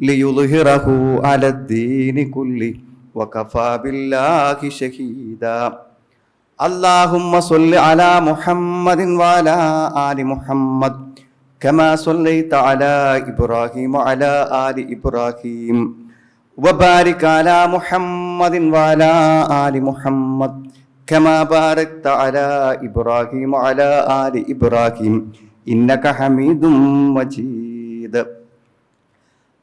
ليظهره على الدين كله وكفى بالله شهيدا اللهم صل على محمد وعلى آل محمد كما صليت على إبراهيم وعلى آل إبراهيم وبارك على محمد وعلى آل محمد كما باركت على إبراهيم وعلى آل إبراهيم إنك حميد مجيد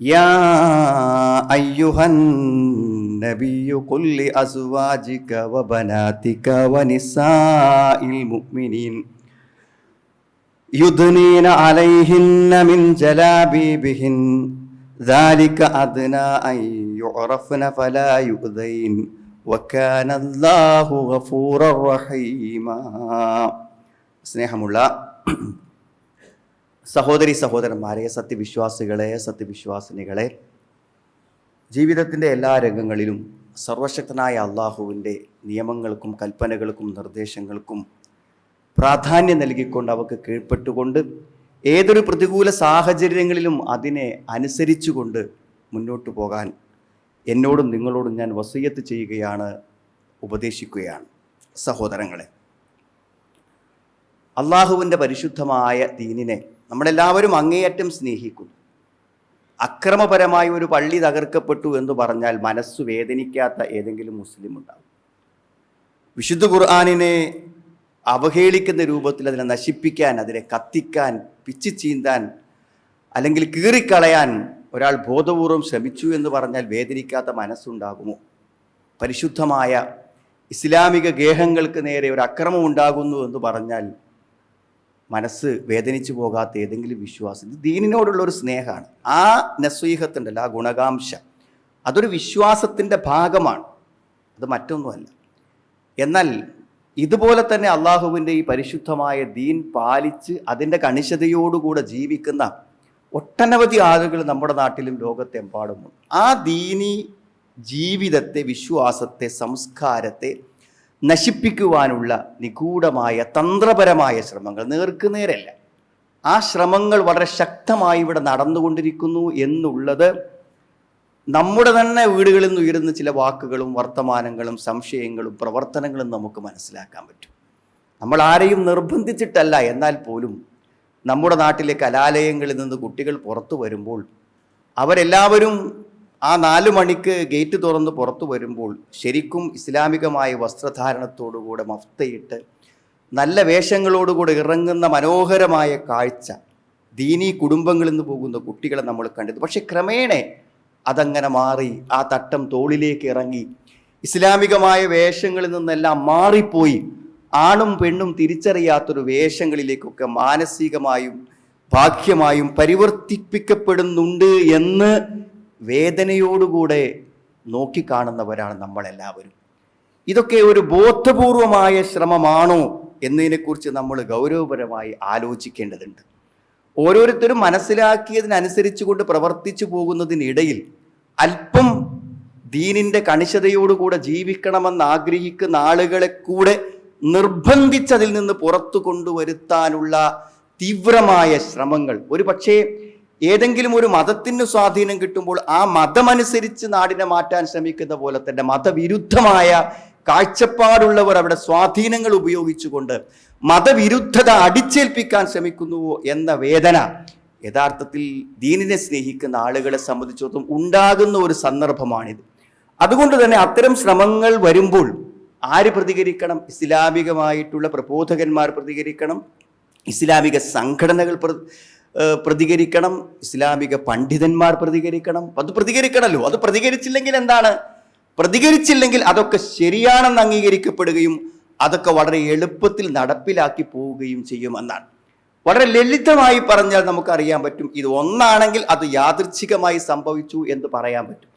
يا أيها النبي قل لأزواجك وبناتك ونساء المؤمنين يدنين عليهن من جلابيبهن ذلك أدنى أن يعرفن فلا يؤذين وكان الله غفورا رحيما സ്നേഹമുള്ള സഹോദരി സഹോദരന്മാരെ സത്യവിശ്വാസികളെ സത്യവിശ്വാസിനികളെ ജീവിതത്തിന്റെ എല്ലാ രംഗങ്ങളിലും സർവശക്തനായ അള്ളാഹുവിന്റെ നിയമങ്ങൾക്കും കൽപ്പനകൾക്കും നിർദ്ദേശങ്ങൾക്കും പ്രാധാന്യം നൽകിക്കൊണ്ട് അവക്ക് കീഴ്പ്പെട്ടുകൊണ്ട് ഏതൊരു പ്രതികൂല സാഹചര്യങ്ങളിലും അതിനെ അനുസരിച്ചുകൊണ്ട് മുന്നോട്ട് പോകാൻ എന്നോടും നിങ്ങളോടും ഞാൻ വസീയത്ത് ചെയ്യുകയാണ് ഉപദേശിക്കുകയാണ്. സഹോദരങ്ങളെ അള്ളാഹുവിന്റെ പരിശുദ്ധമായ ദീനിനെ നമ്മളെല്ലാവരും അങ്ങേയറ്റം സ്നേഹിക്കുന്നു. അക്രമപരമായ ഒരു പള്ളി തകർക്കപ്പെട്ടു എന്ന് പറഞ്ഞാൽ മനസ്സ് വേദനിക്കാത്ത ഏതെങ്കിലും മുസ്ലിം ഉണ്ടാവും. വിശുദ്ധ ഖുർആാനിനെ അവഹേളിക്കുന്ന രൂപത്തിൽ അതിനെ നശിപ്പിക്കാൻ അതിനെ കത്തിക്കാൻ പിച്ചു ചീന്താൻ അല്ലെങ്കിൽ കീറിക്കളയാൻ ഒരാൾ ബോധപൂർവം ശ്രമിച്ചു എന്ന് പറഞ്ഞാൽ വേദനിക്കാത്ത മനസ്സുണ്ടാകുമോ? പരിശുദ്ധമായ ഇസ്ലാമിക ഗേഹങ്ങൾക്ക് നേരെ ഒരു അക്രമം ഉണ്ടാകുന്നു എന്ന് പറഞ്ഞാൽ മനസ്സ് വേദനിച്ചു പോകാത്ത ഏതെങ്കിലും വിശ്വാസം ഇത് ദീനിനോടുള്ള ഒരു സ്നേഹമാണ്. ആ നസ്വീഹത്തുണ്ടല്ലോ ആ ഗുണകാംശം അതൊരു വിശ്വാസത്തിന്റെ ഭാഗമാണ്. അത് മറ്റൊന്നുമല്ല. എന്നാൽ ഇതുപോലെ തന്നെ അള്ളാഹുവിന്റെ ഈ പരിശുദ്ധമായ ദീൻ പാലിച്ച് അതിന്റെ കണിശതയോടുകൂടെ ജീവിക്കുന്ന ഒട്ടനവധി ആളുകൾ നമ്മുടെ നാട്ടിലും ലോകത്തെമ്പാടുമുണ്ട്. ആ ദീനി ജീവിതത്തെ വിശ്വാസത്തെ സംസ്കാരത്തെ നശിപ്പിക്കുവാനുള്ള നിഗൂഢമായ തന്ത്രപരമായ ശ്രമങ്ങൾ നേർക്കുനേരല്ല. ആ ശ്രമങ്ങൾ വളരെ ശക്തമായി ഇവിടെ നടന്നുകൊണ്ടിരിക്കുന്നു എന്നുള്ളത് നമ്മുടെ തന്നെ വീടുകളിൽ നിന്ന് ഉയരുന്ന ചില വാക്കുകളും വർത്തമാനങ്ങളും സംശയങ്ങളും പ്രവർത്തനങ്ങളും നമുക്ക് മനസ്സിലാക്കാൻ പറ്റും. നമ്മൾ ആരെയും നിർബന്ധിച്ചിട്ടല്ല. എന്നാൽ പോലും നമ്മുടെ നാട്ടിലെ കലാലയങ്ങളിൽ നിന്ന് കുട്ടികൾ പുറത്തു വരുമ്പോൾ അവരെല്ലാവരും ആ നാല് മണിക്ക് ഗേറ്റ് തുറന്ന് പുറത്തു വരുമ്പോൾ ശരിക്കും ഇസ്ലാമികമായ വസ്ത്രധാരണത്തോടുകൂടെ മഫ്തയിട്ട് നല്ല വേഷങ്ങളോടുകൂടെ ഇറങ്ങുന്ന മനോഹരമായ കാഴ്ച ദീനി കുടുംബങ്ങളിൽ നിന്ന് പോകുന്ന കുട്ടികളെ നമ്മൾ കണ്ടത്. പക്ഷേ ക്രമേണ അതങ്ങനെ മാറി ആ തട്ടം തോളിലേക്ക് ഇറങ്ങി ഇസ്ലാമികമായ വേഷങ്ങളിൽ നിന്നെല്ലാം മാറിപ്പോയി. ആണും പെണ്ണും തിരിച്ചറിയാത്തൊരു വേഷങ്ങളിലേക്കൊക്കെ മാനസികമായും ബാഹ്യമായും പരിവർത്തിപ്പിക്കപ്പെടുന്നുണ്ട് എന്ന് വേദനയോടുകൂടെ നോക്കിക്കാണുന്നവരാണ് നമ്മളെല്ലാവരും. ഇതൊക്കെ ഒരു ബോധപൂർവമായ ശ്രമമാണോ എന്നതിനെക്കുറിച്ച് നമ്മൾ ഗൗരവപരമായി ആലോചിക്കേണ്ടതുണ്ട്. ഓരോരുത്തരും മനസ്സിലാക്കിയതിനനുസരിച്ച് കൊണ്ട് പ്രവർത്തിച്ചു പോകുന്നതിനിടയിൽ അല്പം ദീനിന്റെ കണിശതയോടുകൂടെ ജീവിക്കണമെന്ന് ആഗ്രഹിക്കുന്ന ആളുകളെ കൂടെ നിർബന്ധിച്ചതിൽ നിന്ന് പുറത്തു കൊണ്ടുവരുത്താനുള്ള തീവ്രമായ ശ്രമങ്ങൾ. ഒരു പക്ഷേ ഏതെങ്കിലും ഒരു മതത്തിന് സ്വാധീനം കിട്ടുമ്പോൾ ആ മതമനുസരിച്ച് നാടിനെ മാറ്റാൻ ശ്രമിക്കുന്ന പോലെ തന്നെ മതവിരുദ്ധമായ കാഴ്ചപ്പാടുള്ളവർ അവിടെ സ്വാധീനങ്ങൾ ഉപയോഗിച്ചുകൊണ്ട് മതവിരുദ്ധത അടിച്ചേൽപ്പിക്കാൻ ശ്രമിക്കുന്നുവോ എന്ന വേദന യഥാർത്ഥത്തിൽ ദീനിനെ സ്നേഹിക്കുന്ന ആളുകളെ സംബന്ധിച്ചിടത്തോളം ഉണ്ടാകുന്ന ഒരു സന്ദർഭമാണിത്. അതുകൊണ്ട് തന്നെ അത്തരം ശ്രമങ്ങൾ വരുമ്പോൾ ആര് പ്രതികരിക്കണം? ഇസ്ലാമികമായിട്ടുള്ള പ്രബോധകന്മാർ പ്രതികരിക്കണം. ഇസ്ലാമിക സംഘടനകൾ പ്രതികരിക്കണം ഇസ്ലാമിക പണ്ഡിതന്മാർ പ്രതികരിക്കണം. അത് പ്രതികരിക്കണമല്ലോ അത് പ്രതികരിച്ചില്ലെങ്കിൽ എന്താണ്? പ്രതികരിച്ചില്ലെങ്കിൽ അതൊക്കെ ശരിയാണെന്ന് അംഗീകരിക്കപ്പെടുകയും അതൊക്കെ വളരെ എളുപ്പത്തിൽ നടപ്പിലാക്കി പോവുകയും ചെയ്യുമെന്നാണ് വളരെ ലളിതമായി പറഞ്ഞാൽ നമുക്കറിയാൻ പറ്റും ഇത് ഒന്നാണെങ്കിൽ അത് യാദൃച്ഛികമായി സംഭവിച്ചു എന്ന് പറയാൻ പറ്റും.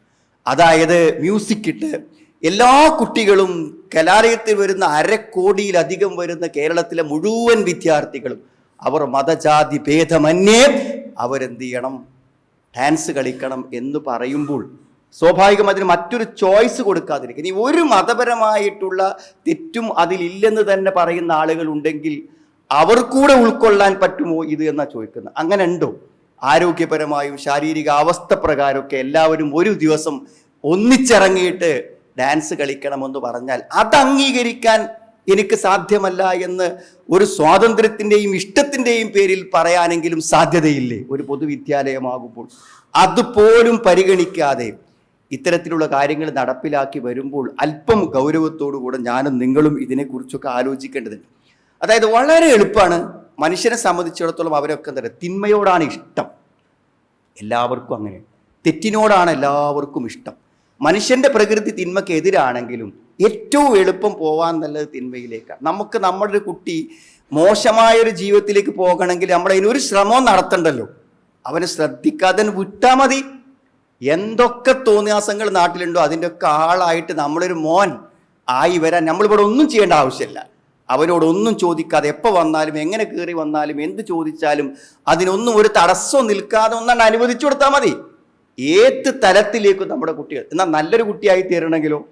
അതായത് മ്യൂസിക് ഇട്ട് എല്ലാ കുട്ടികളും കലാലയത്തിൽ വരുന്ന അരക്കോടിയിലധികം വരുന്ന കേരളത്തിലെ മുഴുവൻ വിദ്യാർത്ഥികളും അവർ മതജാതി ഭേദമന്യേ അവരെന്ത് ചെയ്യണം? ഡാൻസ് കളിക്കണം എന്ന് പറയുമ്പോൾ സ്വാഭാവികം അതിന് മറ്റൊരു ചോയ്സ് കൊടുക്കാതിരിക്കുക. ഇനി ഒരു മതപരമായിട്ടുള്ള തെറ്റും അതിലില്ലെന്ന് തന്നെ പറയുന്ന ആളുകൾ ഉണ്ടെങ്കിൽ അവർ കൂടെ ഉൾക്കൊള്ളാൻ പറ്റുമോ ഇത് എന്നാ ചോദിക്കുന്നത്. അങ്ങനെ ഉണ്ടോ ആരോഗ്യപരമായും ശാരീരിക അവസ്ഥ പ്രകാരമൊക്കെ എല്ലാവരും ഒരു ദിവസം ഒന്നിച്ചിറങ്ങിയിട്ട് ഡാൻസ് കളിക്കണമെന്ന് പറഞ്ഞാൽ അത് അംഗീകരിക്കാൻ എനിക്ക് സാധ്യമല്ല എന്ന് ഒരു സ്വാതന്ത്ര്യത്തിന്റെയും ഇഷ്ടത്തിന്റെയും പേരിൽ പറയാനെങ്കിലും സാധ്യതയില്ലേ? ഒരു പൊതുവിദ്യാലയമാകുമ്പോൾ. അതുപോലും പരിഗണിക്കാതെ ഇത്തരത്തിലുള്ള കാര്യങ്ങൾ നടപ്പിലാക്കി വരുമ്പോൾ അല്പം ഗൗരവത്തോടു കൂടെ ഞാനും നിങ്ങളും ഇതിനെക്കുറിച്ചൊക്കെ ആലോചിക്കേണ്ടതുണ്ട്. അതായത് വളരെ എളുപ്പമാണ് മനുഷ്യനെ സംബന്ധിച്ചിടത്തോളം അവരൊക്കെ എന്താ പറയുക തിന്മയോടാണ് ഇഷ്ടം. എല്ലാവർക്കും അങ്ങനെ. തെറ്റിനോടാണ് എല്ലാവർക്കും ഇഷ്ടം. മനുഷ്യന്റെ പ്രകൃതി തിന്മയ്ക്ക് എതിരാണെങ്കിലും ഏറ്റവും എളുപ്പം പോവാൻ നല്ലത് തിന്മയിലേക്കാണ്. നമുക്ക് നമ്മുടെ ഒരു കുട്ടി മോശമായൊരു ജീവിതത്തിലേക്ക് പോകണമെങ്കിൽ നമ്മൾ അതിനൊരു ശ്രമവും നടത്തണ്ടല്ലോ. അവനെ ശ്രദ്ധിക്കാതെ വിട്ടാൽ മതി. എന്തൊക്കെ തോന്നിയാസങ്ങൾ നാട്ടിലുണ്ടോ അതിന്റെ ഒക്കെ ആളായിട്ട് നമ്മളൊരു മോൻ ആയി വരാൻ നമ്മളിവിടെ ഒന്നും ചെയ്യേണ്ട ആവശ്യമില്ല. അവനോടൊന്നും ചോദിക്കാതെ എപ്പോൾ വന്നാലും എങ്ങനെ കയറി വന്നാലും എന്ത് ചോദിച്ചാലും അതിനൊന്നും ഒരു തടസ്സവും നിൽക്കാതെ ഒന്നാണ് അനുവദിച്ചു കൊടുത്താൽ മതി. ഏത് തലത്തിലേക്കും നമ്മുടെ കുട്ടികൾ എന്നാൽ നല്ലൊരു കുട്ടിയായി തീരണമെങ്കിലോ?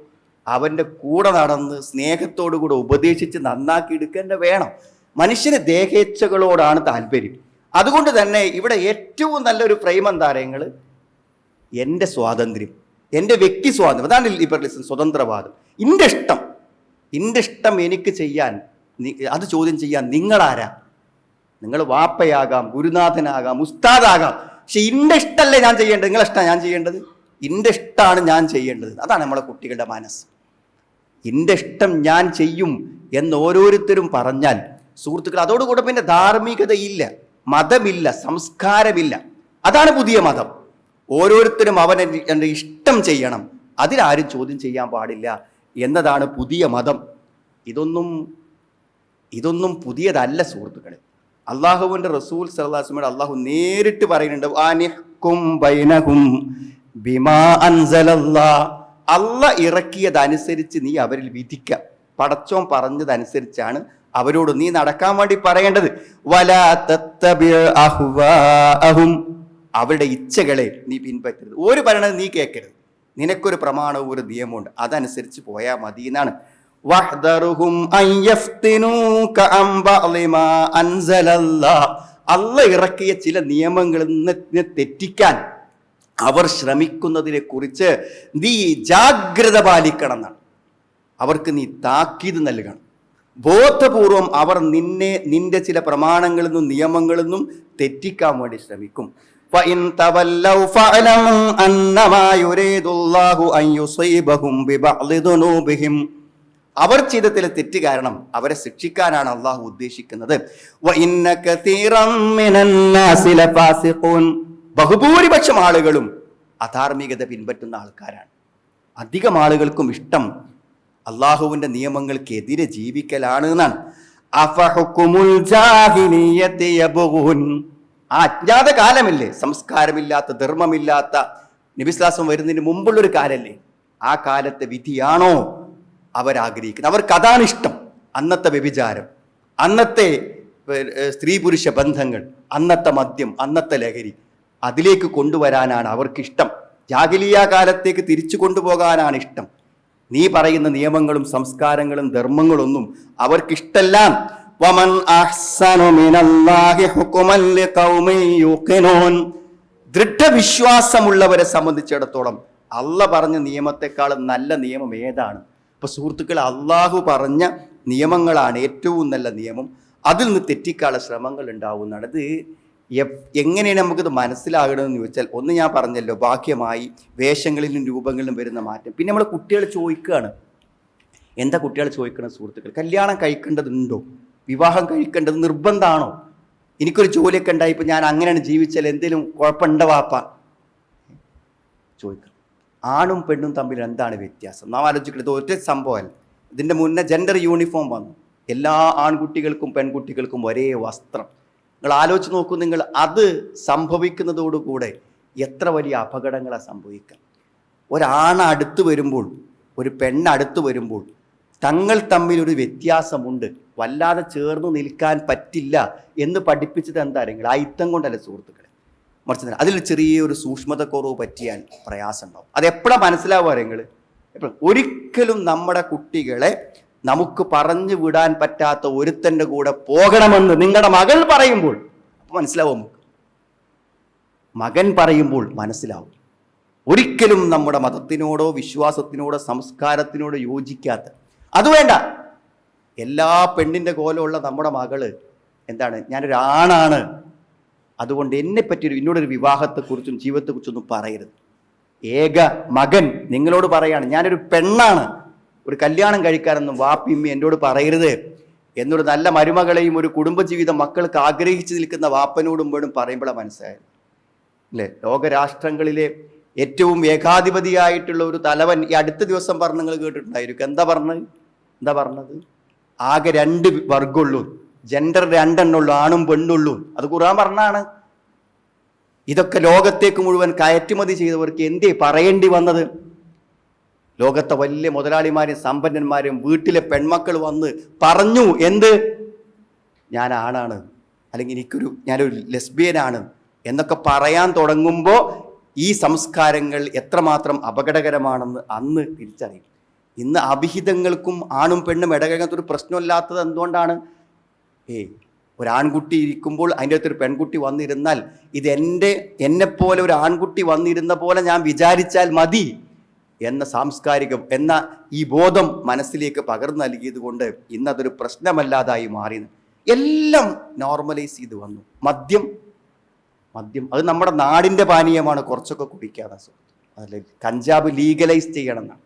അവന്റെ കൂടെ നടന്ന് സ്നേഹത്തോടു കൂടെ ഉപദേശിച്ച് നന്നാക്കി എടുക്കേണ്ട വേണം. മനുഷ്യന് ദേഹേച്ഛകളോടാണ് താല്പര്യം. അതുകൊണ്ട് തന്നെ ഇവിടെ ഏറ്റവും നല്ലൊരു ഫ്രെയിം എന്താരങ്ങൾ എന്റെ സ്വാതന്ത്ര്യം എന്റെ വ്യക്തി സ്വാതന്ത്ര്യം. അതാണ് ലിബറലിസം സ്വതന്ത്രവാദം. എന്റെ ഇഷ്ടം എന്റെ ഇഷ്ടം എനിക്ക് ചെയ്യാൻ അത് ചോദ്യം ചെയ്യാൻ നിങ്ങളാരാ? നിങ്ങൾ വാപ്പയാകാം ഗുരുനാഥനാകാം ഉസ്താദാകാം. പക്ഷെ ഇന്റെ ഇഷ്ടമല്ലേ ഞാൻ ചെയ്യേണ്ടത്? നിങ്ങളെ ഇഷ്ടമാണ് ഞാൻ ചെയ്യേണ്ടത്? ഇന്റെ ഇഷ്ടമാണ് ഞാൻ ചെയ്യേണ്ടത്. അതാണ് നമ്മളെ കുട്ടികളുടെ മനസ്സ്. എന്റെ ഇഷ്ടം ഞാൻ ചെയ്യും എന്ന് ഓരോരുത്തരും പറഞ്ഞാൽ സുഹൃത്തുക്കൾ അതോടുകൂടെ പിന്നെ ധാർമ്മികതയില്ല മതമില്ല സംസ്കാരമില്ല. അതാണ് പുതിയ മതം. ഓരോരുത്തരും അവൻ എന്റെ ഇഷ്ടം ചെയ്യണം അതിലാരും ചോദ്യം ചെയ്യാൻ പാടില്ല എന്നതാണ് പുതിയ മതം. ഇതൊന്നും ഇതൊന്നും പുതിയതല്ല സുഹൃത്തുക്കളെ. അള്ളാഹുവിന്റെ റസൂൽ സലാസ്മയുടെ അള്ളാഹു നേരിട്ട് പറയുന്നുണ്ട് "വാനിഹ്കും ബൈനഹും ബിമാ അൻസലല്ലാ." അല്ല ഇറക്കിയതനുസരിച്ച് നീ അവരിൽ വിധിക്ക. പടച്ചോൻ പറഞ്ഞതനുസരിച്ചാണ് അവരോട് നീ നടക്കാൻ വേണ്ടി പറയേണ്ടത്. വലാ തത്തബിഅ അഹ്വാഅഹും. അവരുടെ ഇച്ഛകളെ നീ പിൻപറ്റരുത്. ഒരു ഭരണം നീ കേൾക്കരുത്. നിനക്കൊരു പ്രമാണവും ഒരു നിയമമുണ്ട് അതനുസരിച്ച് പോയാൽ മതി എന്നാണ്. അല്ല ഇറക്കിയ ചില നിയമങ്ങളിൽ നിന്ന് തെറ്റിക്കാൻ അവർ ശ്രമിക്കുന്നതിനെക്കുറിച്ച് നീ ജാഗ്രത പാലിക്കണം എന്നാണ് അവർക്ക് നീ താക്കീത് നൽകണം. ബോധപൂർവം അവർ നിന്നെ നിന്റെ ചില പ്രമാണങ്ങളിൽ നിന്നും നിയമങ്ങളിൽ നിന്നും തെറ്റിക്കാൻ വേണ്ടി ശ്രമിക്കും. അവർ ചെയ്ത ചില തെറ്റ് കാരണം അവരെ ശിക്ഷിക്കാനാണ് അള്ളാഹു ഉദ്ദേശിക്കുന്നത്. ബഹുഭൂരിപക്ഷം ആളുകളും അധാർമികത പിൻപറ്റുന്ന ആൾക്കാരാണ്. അധികം ആളുകൾക്കും ഇഷ്ടം അള്ളാഹുവിന്റെ നിയമങ്ങൾക്കെതിരെ ജീവിക്കലാണ് എന്നാണ് അജ്ഞാത കാലമല്ലേ? സംസ്കാരമില്ലാത്ത ധർമ്മമില്ലാത്ത നബിസ്ലാസം വരുന്നതിന് മുമ്പുള്ളൊരു കാലല്ലേ? ആ കാലത്തെ വിധിയാണോ അവരാഗ്രഹിക്കുന്നത്? അവർക്ക് അതാണ് ഇഷ്ടം. അന്നത്തെ വ്യഭിചാരം അന്നത്തെ സ്ത്രീ പുരുഷ ബന്ധങ്ങൾ അന്നത്തെ മദ്യം അന്നത്തെ ലഹരി. അതിലേക്ക് കൊണ്ടുവരാനാണ് അവർക്കിഷ്ടം. ജാഗിലിയ കാലത്തേക്ക് തിരിച്ചു കൊണ്ടുപോകാനാണ് ഇഷ്ടം. നീ പറയുന്ന നിയമങ്ങളും സംസ്കാരങ്ങളും ധർമ്മങ്ങളൊന്നും അവർക്കിഷ്ടല്ല. ദൃഢവിശ്വാസമുള്ളവരെ സംബന്ധിച്ചിടത്തോളം അല്ല പറഞ്ഞ നിയമത്തെക്കാളും നല്ല നിയമം ഏതാണ്? ഇപ്പൊ സുഹൃത്തുക്കൾ അള്ളാഹു പറഞ്ഞ നിയമങ്ങളാണ് ഏറ്റവും നല്ല നിയമം. അതിൽ നിന്ന് തെറ്റിക്കാനുള്ള ശ്രമങ്ങൾ ഉണ്ടാവുന്നതാണ്. ഇത് എങ്ങനെയാണ് നമുക്കിത് മനസ്സിലാകണമെന്ന് ചോദിച്ചാൽ ഒന്ന് ഞാൻ പറഞ്ഞല്ലോ ബാഹ്യമായി വേഷങ്ങളിലും രൂപങ്ങളിലും വരുന്ന മാറ്റം. പിന്നെ നമ്മൾ കുട്ടികൾ ചോദിക്കുകയാണ് എന്താ കുട്ടികൾ ചോദിക്കണം സുഹൃത്തുക്കൾ? കല്യാണം കഴിക്കേണ്ടതുണ്ടോ? വിവാഹം കഴിക്കേണ്ടത് നിർബന്ധമാണോ എനിക്കൊരു ജോലിയൊക്കെ ഉണ്ടായി ഉണ്ടായിപ്പോൾ ഞാൻ അങ്ങനെയാണ് ജീവിച്ചാൽ എന്തെങ്കിലും കുഴപ്പമുണ്ടോ വാപ്പ? ചോദിക്കണം ആണും പെണ്ണും തമ്മിൽ എന്താണ് വ്യത്യാസം? നാം ആലോചിക്കുന്നത് ഒറ്റ സംഭവമല്ല. ഇതിന്റെ മുന്നേ ജെൻഡർ യൂണിഫോം വന്നു. എല്ലാ ആൺകുട്ടികൾക്കും പെൺകുട്ടികൾക്കും ഒരേ വസ്ത്രം. നിങ്ങൾ ആലോചിച്ച് നോക്കൂ നിങ്ങൾ അത് സംഭവിക്കുന്നതോടുകൂടെ എത്ര വലിയ അപകടങ്ങളാണ് സംഭവിക്കുക. ഒരാണ് അടുത്ത് വരുമ്പോൾ ഒരു പെണ്ണ് അടുത്ത് വരുമ്പോൾ തങ്ങൾ തമ്മിൽ ഒരു വ്യത്യാസമുണ്ട്. വല്ലാതെ ചേർന്ന് നിൽക്കാൻ പറ്റില്ല എന്ന് പഠിപ്പിച്ചത് എന്താ നിങ്ങൾ യുദ്ധം കൊണ്ടല്ല സുഹൃത്തുക്കളെ? മറിച്ച് അതിൽ ചെറിയൊരു സൂക്ഷ്മതക്കുറവ് പറ്റിയാൽ പ്രയാസം ഉണ്ടാവും അത് എപ്പോഴാണ് മനസ്സിലാവുക നിങ്ങൾ എപ്പോഴും ഒരിക്കലും നമ്മുടെ കുട്ടികളെ നമുക്ക് പറഞ്ഞു വിടാൻ പറ്റാത്ത ഒരുത്തന്റെ കൂടെ പോകണമെന്ന് നിങ്ങളുടെ മകൾ പറയുമ്പോൾ മനസ്സിലാവും? മകൻ പറയുമ്പോൾ മനസ്സിലാവും. ഒരിക്കലും നമ്മുടെ മതത്തിനോടോ വിശ്വാസത്തിനോടോ സംസ്കാരത്തിനോടോ യോജിക്കാത്ത. അത് വേണ്ട. എല്ലാ പെണ്ണിന്റെ കോലമുള്ള നമ്മുടെ മകൾ എന്താണ്? ഞാനൊരു ആണാണ്. അതുകൊണ്ട് എന്നെ പറ്റിയൊരു എന്നോടൊരു വിവാഹത്തെക്കുറിച്ചും ജീവിതത്തെക്കുറിച്ചൊന്നും പറയരുത്. ഏക മകൻ നിങ്ങളോട് പറയാണ് ഞാനൊരു പെണ്ണാണ്. ഒരു കല്യാണം കഴിക്കാനൊന്നും വാപ്പിമ്മി എന്നോട് പറയരുത്. എന്നൊരു നല്ല മരുമകളെയും ഒരു കുടുംബജീവിതം മക്കൾക്ക് ആഗ്രഹിച്ചു നിൽക്കുന്ന വാപ്പനോടും വേണം പറയുമ്പോഴാണ് മനസ്സിലായത്. അല്ലേ? ലോകരാഷ്ട്രങ്ങളിലെ ഏറ്റവും ഏകാധിപതിയായിട്ടുള്ള ഒരു തലവൻ ഈ അടുത്ത ദിവസം പറഞ്ഞ് നിങ്ങൾ കേട്ടിട്ടുണ്ടായിരിക്കും. എന്താ പറഞ്ഞത്? എന്താ പറഞ്ഞത്? ആകെ രണ്ട് വർഗമുള്ളൂ ജെൻഡർ രണ്ടെണ്ണുള്ളൂ ആണും പെണ്ണുള്ളൂ. അത് ഖുർആൻ പറഞ്ഞാണ്. ഇതൊക്കെ ലോകത്തേക്ക് മുഴുവൻ കയറ്റുമതി ചെയ്തവർക്ക് എന്തേ പറയേണ്ടി വന്നത്? ലോകത്തെ വലിയ മുതലാളിമാരും സമ്പന്നന്മാരും വീട്ടിലെ പെൺമക്കൾ വന്ന് പറഞ്ഞു എന്ത്? ഞാൻ ആണാണ്. അല്ലെങ്കിൽ എനിക്കൊരു ഞാനൊരു ലെസ്ബിയനാണ്. എന്നൊക്കെ പറയാൻ തുടങ്ങുമ്പോൾ ഈ സംസ്കാരങ്ങൾ എത്രമാത്രം അപകടകരമാണെന്ന് അന്ന് തിരിച്ചറിയും ഇന്ന് അഭിഹിതങ്ങൾക്കും ആണും പെണ്ണും ഇടകങ്ങനത്തെ ഒരു പ്രശ്നമില്ലാത്തത് എന്തുകൊണ്ടാണ്? ഏ ഒരാൺകുട്ടി ഇരിക്കുമ്പോൾ അതിന്റെ അകത്തൊരു പെൺകുട്ടി വന്നിരുന്നാൽ ഇത് എന്റെ എന്നെപ്പോലെ ഒരു ആൺകുട്ടി വന്നിരുന്ന പോലെ ഞാൻ വിചാരിച്ചാൽ മതി. എന്ന സാംസ്കാരികം എന്ന ഈ ബോധം മനസ്സിലേക്ക് പകർന്നു നൽകിയത് കൊണ്ട് ഇന്നതൊരു പ്രശ്നമല്ലാതായി മാറി. എല്ലാം നോർമലൈസ് ചെയ്ത് വന്നു. മദ്യം മദ്യം അത് നമ്മുടെ നാടിന്റെ പാനീയമാണ്. കുറച്ചൊക്കെ കുടിക്കാതെ അതല്ലേ കഞ്ചാബ് ലീഗലൈസ് ചെയ്യണം എന്നാണ്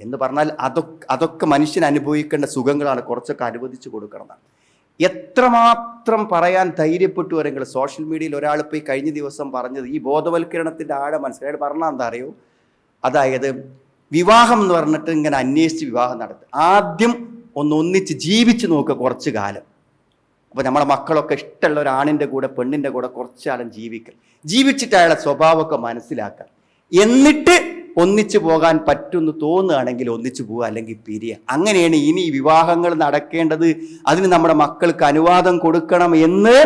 എന്ന് പറഞ്ഞാൽ അതൊക്കെ അതൊക്കെ മനുഷ്യൻ അനുഭവിക്കേണ്ട സുഖങ്ങളാണ്. കുറച്ചൊക്കെ അനുവദിച്ചു കൊടുക്കണമെന്നാണ്. എത്രമാത്രം പറയാൻ ധൈര്യപ്പെട്ടു വരെങ്കിൽ സോഷ്യൽ മീഡിയയിൽ ഒരാൾ പോയി കഴിഞ്ഞ ദിവസം പറഞ്ഞത് ഈ ബോധവൽക്കരണത്തിന്റെ ആഴം മനസ്സിലായി. പറഞ്ഞാൽ എന്താ അറിയോ? അതായത് വിവാഹം എന്ന് പറഞ്ഞിട്ട് ഇങ്ങനെ അന്വേഷിച്ച് വിവാഹം നടത്തുക. ആദ്യം ഒന്ന് ഒന്നിച്ച് ജീവിച്ച് നോക്കുക കുറച്ച് കാലം. അപ്പോൾ നമ്മളെ മക്കളൊക്കെ ഇഷ്ടമുള്ള ഒരു ആണിന്റെ കൂടെ പെണ്ണിന്റെ കൂടെ കുറച്ച് കാലം ജീവിക്കുക. ജീവിച്ചിട്ട് അയാളെ സ്വഭാവമൊക്കെ മനസ്സിലാക്കുക. എന്നിട്ട് ഒന്നിച്ചു പോകാൻ പറ്റുമെന്ന് തോന്നുകയാണെങ്കിൽ ഒന്നിച്ചു പോവുക അല്ലെങ്കിൽ പിരിയുക. അങ്ങനെയാണ് ഇനി വിവാഹങ്ങൾ നടക്കേണ്ടത്. അതിന് നമ്മുടെ മക്കൾക്ക് അനുവാദം കൊടുക്കണം എന്ന്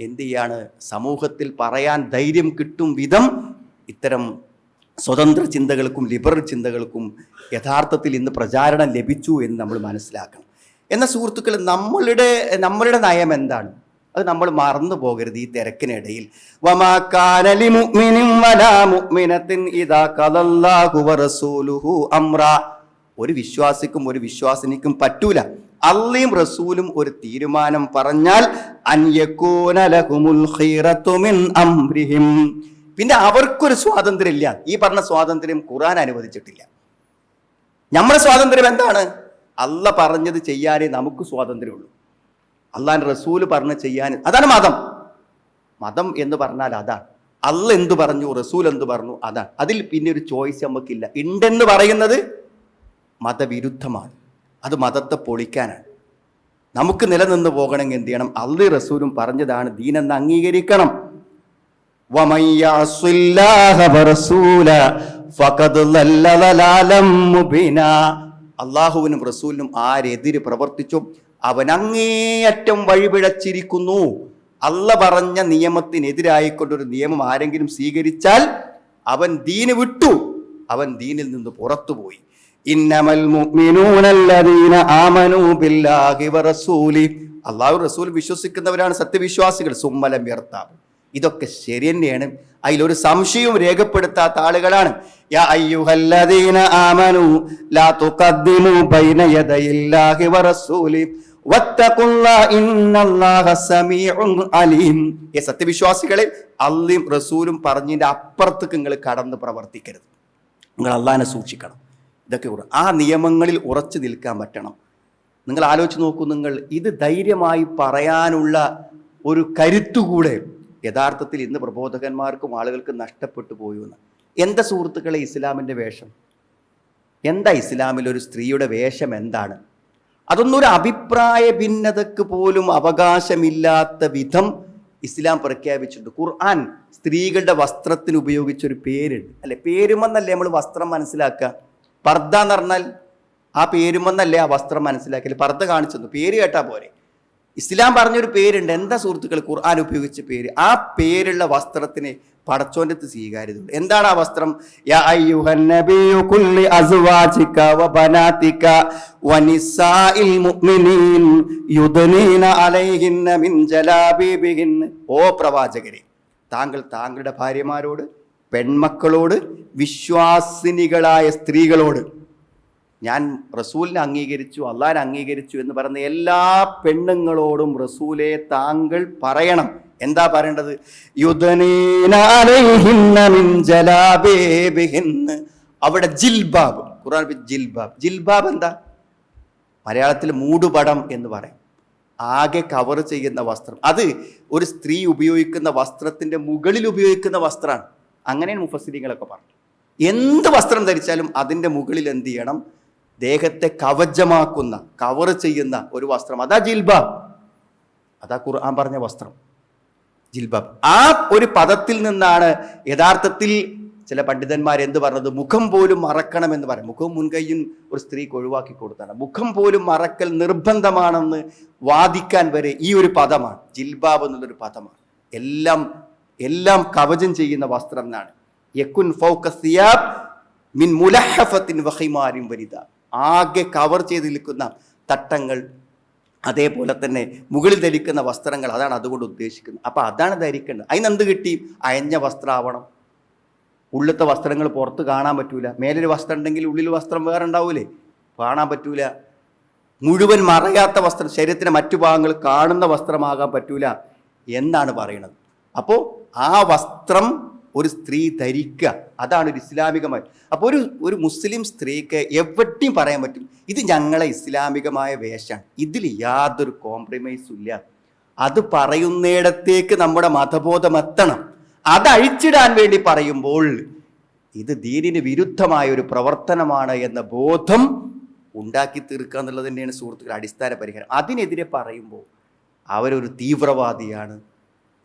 എന്ത് ചെയ്യാണ്? സമൂഹത്തിൽ പറയാൻ ധൈര്യം കിട്ടും വിധം ഇത്തരം സ്വതന്ത്ര ചിന്തകൾക്കും ലിബറൽ ചിന്തകൾക്കും യഥാർത്ഥത്തിൽ ഇന്ന് പ്രചാരണം ലഭിച്ചു എന്ന് നമ്മൾ മനസ്സിലാക്കണം. എന്ന സുഹൃത്തുക്കൾ നമ്മളുടെ നമ്മളുടെ നയം എന്താണ്? അത് നമ്മൾ മറന്നു പോകരുത് ഈ തിരക്കിനിടയിൽ. ഒരു വിശ്വാസിക്കും ഒരു വിശ്വാസിനിക്കും പറ്റൂല. അള്ളയും റസൂലും ഒരു തീരുമാനം പറഞ്ഞാൽ അൻ യകൂന ലഹുമുൽ മിൻ അംരിഹിം. പിന്നെ അവർക്കൊരു സ്വാതന്ത്ര്യമില്ല. ഈ പറഞ്ഞ സ്വാതന്ത്ര്യം ഖുറാൻ അനുവദിച്ചിട്ടില്ല. നമ്മുടെ സ്വാതന്ത്ര്യം എന്താണ്? അല്ല പറഞ്ഞത് ചെയ്യാനേ നമുക്ക് സ്വാതന്ത്ര്യമുള്ളൂ. അള്ളാൻ റസൂൽ പറഞ്ഞ് ചെയ്യാൻ അതാണ് മതം. മതം എന്ന് പറഞ്ഞാൽ അതാണ്. അല്ല എന്ത് പറഞ്ഞു? റസൂൽ എന്ത് പറഞ്ഞു? അതാണ്. അതിൽ പിന്നെ ഒരു ചോയ്സ് നമുക്കില്ല. ഉണ്ടെന്ന് പറയുന്നത് മതവിരുദ്ധമാണ്. അത് മതത്തെ പൊളിക്കാനാണ്. നമുക്ക് നിലനിന്ന് പോകണമെങ്കിൽ എന്ത് ചെയ്യണം? അള്ളി റസൂലും പറഞ്ഞതാണ് ദീനെന്ന് അംഗീകരിക്കണം. അള്ളാഹുവിനും റസൂലിനും ആരെതിര് പ്രവർത്തിച്ചു അവൻ അങ്ങേയറ്റം വഴിപിഴച്ചിരിക്കുന്നു. അല്ല പറഞ്ഞ നിയമത്തിനെതിരായിക്കൊണ്ടൊരു നിയമം ആരെങ്കിലും സ്വീകരിച്ചാൽ അവൻ ദീന് വിട്ടു. അവൻ ദീനിൽ നിന്ന് പുറത്തുപോയി അള്ളാഹു റസൂൽ വിശ്വസിക്കുന്നവരാണ് സത്യവിശ്വാസികൾ. സുമ്മലം വ്യർത്ഥാവ് ഇതൊക്കെ ശരി തന്നെയാണ് അതിലൊരു സംശയവും രേഖപ്പെടുത്താത്ത ആളുകളാണ്. സത്യവിശ്വാസികളെ അള്ളിയും റസൂലും പറഞ്ഞതിന്റെ അപ്പുറത്തേക്ക് നിങ്ങൾ കടന്ന് പ്രവർത്തിക്കരുത്. നിങ്ങൾ അള്ളാഹിനെ സൂക്ഷിക്കണം. ഇതൊക്കെ ആ നിയമങ്ങളിൽ ഉറച്ചു നിൽക്കാൻ പറ്റണം. നിങ്ങൾ ആലോചിച്ച് നോക്കൂ നിങ്ങൾ ഇത് ധൈര്യമായി പറയാനുള്ള ഒരു കരുത്തുകൂടെ യഥാർത്ഥത്തിൽ ഇന്ന് പ്രബോധകന്മാർക്കും ആളുകൾക്കും നഷ്ടപ്പെട്ടു പോയി എന്ന്. എന്താ സുഹൃത്തുക്കളെ ഇസ്ലാമിന്റെ വേഷം? എന്താ ഇസ്ലാമിൽ ഒരു സ്ത്രീയുടെ വേഷം എന്താണ്? അതൊന്നൊരു അഭിപ്രായ ഭിന്നതക്ക് പോലും അവകാശമില്ലാത്ത വിധം ഇസ്ലാം പ്രഖ്യാപിച്ചിട്ടുണ്ട്. ഖുർആൻ സ്ത്രീകളുടെ വസ്ത്രത്തിന് ഉപയോഗിച്ചൊരു പേരുണ്ട്. അല്ലെ പേരുമെന്നല്ലേ നമ്മൾ വസ്ത്രം മനസ്സിലാക്കുക? പർദ്ദ എന്ന് പറഞ്ഞാൽ ആ പേരുമെന്നല്ലേ ആ വസ്ത്രം മനസ്സിലാക്കിയാൽ പർദ്ദ കാണിച്ചു പേര് കേട്ടാൽ പോരെ. ഇസ്ലാം പറഞ്ഞൊരു പേരുണ്ട്. എന്താ സുഹൃത്തുക്കൾ ഖുർആൻ ഉപയോഗിച്ച പേര്. ആ പേരുള്ള വസ്ത്രത്തിന് പടച്ചോന്റെ അടുത്ത് സ്വീകാര്യതയുണ്ട്. എന്താണ് ആ വസ്ത്രം? ഓ പ്രവാചകരെ താങ്കൾ താങ്കളുടെ ഭാര്യമാരോട് പെൺമക്കളോട് വിശ്വാസിനികളായ സ്ത്രീകളോട് ഞാൻ റസൂലിനെ അംഗീകരിച്ചു അള്ളാഹിനെ അംഗീകരിച്ചു എന്ന് പറയുന്ന എല്ലാ പെണ്ണുങ്ങളോടും റസൂലെ താങ്കൾ പറയണം. എന്താ പറയേണ്ടത്. അവിടെ ജിൽബാബ് ഖുർആൻ ജിൽബാബ്. ജിൽബാബ് എന്താ? മലയാളത്തിൽ മൂടുപടം എന്ന് പറയും. ആകെ കവർ ചെയ്യുന്ന വസ്ത്രം. അത് ഒരു സ്ത്രീ ഉപയോഗിക്കുന്ന വസ്ത്രത്തിന്റെ മുകളിൽ ഉപയോഗിക്കുന്ന വസ്ത്രമാണ്. അങ്ങനെയാണ് മുഫസ്ലിങ്ങളൊക്കെ പറഞ്ഞു എന്ത് വസ്ത്രം ധരിച്ചാലും അതിന്റെ മുകളിൽ എന്ത് ചെയ്യണം? ദേഹത്തെ കവചമാക്കുന്ന കവർ ചെയ്യുന്ന ഒരു വസ്ത്രം. അതാ ജിൽബ അതാ ഖുർആൻ പറഞ്ഞ വസ്ത്രം. ജിൽബാബ്. ആ ഒരു പദത്തിൽ നിന്നാണ് യഥാർത്ഥത്തിൽ ചില പണ്ഡിതന്മാർ എന്ത് പറഞ്ഞത്? മുഖം പോലും മറക്കണം എന്ന് പറയും. മുഖവും മുൻകൈയും ഒരു സ്ത്രീക്ക് ഒഴിവാക്കി കൊടുത്താണ്. മുഖം പോലും മറക്കൽ നിർബന്ധമാണെന്ന് വാദിക്കാൻ വരെ ഈ ഒരു പദമാണ്. ജിൽബാബ് എന്നുള്ളൊരു പദമാണ്. എല്ലാം എല്ലാം കവചം ചെയ്യുന്ന വസ്ത്രം എന്നാണ്. യക്കുൻ ഫൗക്കസിയാബ് സിയാബ് മിൻ മുലഹഫത്തിൻ വഹിമാരും വരിത ആകെ കവർ ചെയ്ത് നിൽക്കുന്ന തട്ടങ്ങൾ അതേപോലെ തന്നെ മുകളിൽ ധരിക്കുന്ന വസ്ത്രങ്ങൾ അതാണ് അതുകൊണ്ട് ഉദ്ദേശിക്കുന്നത്. അപ്പോൾ അതാണ് ധരിക്കേണ്ടത്. അതിന് എന്ത് കിട്ടി? അയഞ്ഞ വസ്ത്രാവണം. ഉള്ളിലത്തെ വസ്ത്രങ്ങൾ പുറത്ത് കാണാൻ പറ്റൂല. മേലൊരു വസ്ത്രം ഉണ്ടെങ്കിൽ ഉള്ളിൽ വസ്ത്രം വേറെ ഉണ്ടാവൂലേ? കാണാൻ പറ്റൂല. മുഴുവൻ മറയാത്ത വസ്ത്രം ശരീരത്തിന്റെ മറ്റു ഭാഗങ്ങൾ കാണുന്ന വസ്ത്രമാകാൻ പറ്റൂല എന്നാണ് പറയുന്നത്. അപ്പോൾ ആ വസ്ത്രം ഒരു സ്ത്രീ ധരിക്കുക. അതാണ് ഒരു ഇസ്ലാമികമായി. അപ്പോൾ ഒരു ഒരു മുസ്ലിം സ്ത്രീക്ക് എവിടെയും പറയാൻ പറ്റും ഇത് ഞങ്ങളെ ഇസ്ലാമികമായ വേഷമാണ്. ഇതിൽ യാതൊരു കോംപ്രമൈസും ഇല്ല. അത് പറയുന്നിടത്തേക്ക് നമ്മുടെ മതബോധം എത്തണം. അത് അഴിച്ചിടാൻ വേണ്ടി പറയുമ്പോൾ ഇത് ദീനിന് വിരുദ്ധമായ ഒരു പ്രവർത്തനമാണ് എന്ന ബോധം ഉണ്ടാക്കി തീർക്കുക എന്നുള്ളത് തന്നെയാണ് സുഹൃത്തുക്കൾ അടിസ്ഥാന പരിഹാരം. അതിനെതിരെ പറയുമ്പോൾ അവരൊരു തീവ്രവാദിയാണ്.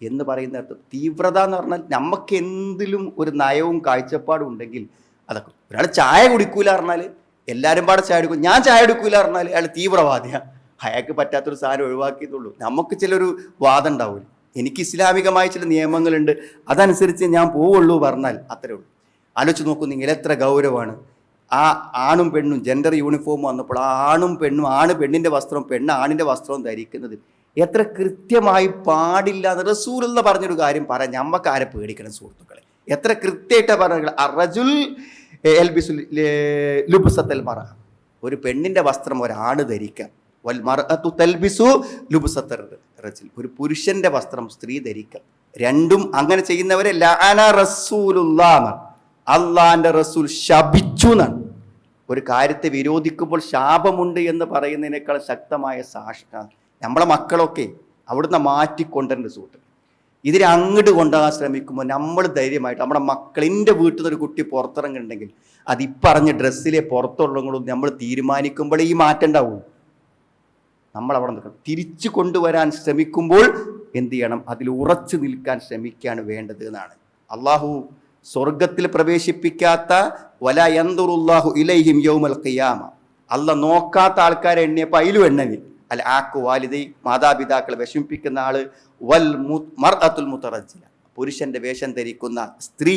എന്ന് പറയുന്ന അർത്ഥം. തീവ്രത എന്ന് പറഞ്ഞാൽ നമുക്ക് എന്തിലും ഒരു നയവും കാഴ്ചപ്പാടും ഉണ്ടെങ്കിൽ അതൊക്കെ. ഒരാൾ ചായ കുടിക്കൂല പറഞ്ഞാൽ എല്ലാവരും പാടെ ചായ കുടിക്കും. ഞാൻ ചായ കുടിക്കൂല പറഞ്ഞാൽ അയാൾ തീവ്രവാദിയാണ് അയാൾക്ക് പറ്റാത്തൊരു സാധനം ഒഴിവാക്കിയതുള്ളൂ നമുക്ക് ചിലൊരു വാദം ഉണ്ടാവില്ല എനിക്ക് ഇസ്ലാമികമായ ചില നിയമങ്ങളുണ്ട്. അതനുസരിച്ച് ഞാൻ പോവുള്ളൂ പറഞ്ഞാൽ അത്രേ ഉള്ളൂ. ആലോചിച്ച് നോക്കൂ നിങ്ങൾ എത്ര ഗൗരവമാണ്. ആ ആണും പെണ്ണും ജെൻഡർ യൂണിഫോം വന്നപ്പോൾ ആ ആണും പെണ്ണും ആണ് പെണ്ണിന്റെ വസ്ത്രവും പെണ്ണ് ആണിന്റെ വസ്ത്രവും ധരിക്കുന്നത് എത്ര കൃത്യമായി പാടില്ല എന്ന് റസൂൽ എന്ന് പറഞ്ഞൊരു കാര്യം പറയാം. ഞമ്മക്ക് ആരെ പേടിക്കണം സുഹൃത്തുക്കളെ. എത്ര കൃത്യമായിട്ട് പറഞ്ഞ അറജുൽ എൽബിസുൽ ലുബുസത്തൽ മറ. ഒരു പെണ്ണിന്റെ വസ്ത്രം ഒരാണ് ധരിക്കാം. വൽ തൽബിസു ഒരു പുരുഷന്റെ വസ്ത്രം സ്ത്രീ ധരിക്കാം. രണ്ടും അങ്ങനെ ചെയ്യുന്നവരെ ലഅന റസൂലുള്ളാഹ് അള്ളാന്റെ റസൂൽ ശപിച്ചു എന്നാണ്. ഒരു കാര്യത്തെ വിരോധിക്കുമ്പോൾ ശാപമുണ്ട് എന്ന് പറയുന്നതിനേക്കാൾ ശക്തമായ സാക്ഷ നമ്മളെ മക്കളൊക്കെ അവിടുന്ന് മാറ്റിക്കൊണ്ടുവരേണ്ട സുഹൃത്ത്. ഇതിനെ അങ്ങോട്ട് കൊണ്ടുപോകാൻ ശ്രമിക്കുമ്പോൾ നമ്മൾ ധൈര്യമായിട്ട് നമ്മുടെ മക്കളിന്റെ വീട്ടിൽ നിന്ന് ഒരു കുട്ടി പുറത്തിറങ്ങുന്നുണ്ടെങ്കിൽ അത് ഡ്രസ്സിലെ പുറത്തുള്ളവങ്ങളും നമ്മൾ തീരുമാനിക്കുമ്പോഴേ ഈ മാറ്റം ഉണ്ടാവും നമ്മൾ അവിടെ നിൽക്കണം. തിരിച്ചു കൊണ്ടുവരാൻ ശ്രമിക്കുമ്പോൾ എന്ത് ചെയ്യണം? അതിൽ ഉറച്ചു നിൽക്കാൻ ശ്രമിക്കുകയാണ് വേണ്ടത് എന്നാണ്. അള്ളാഹു സ്വർഗത്തിൽ പ്രവേശിപ്പിക്കാത്ത വല യന്തുറുല്ലാഹു ഇലൈഹിം യൗമൽ ഖിയാമ. അല്ല നോക്കാത്ത ആൾക്കാരെ എണ്ണിയപ്പോൾ അതിലും എണ്ണനി അല്ല ആക്കു വാലിദൈ മാതാപിതാക്കളെ വിഷമിപ്പിക്കുന്ന ആൾ വൽ മർ അത്തുൽ മുത്തറജില പുരുഷന്റെ വേഷം ധരിക്കുന്ന സ്ത്രീ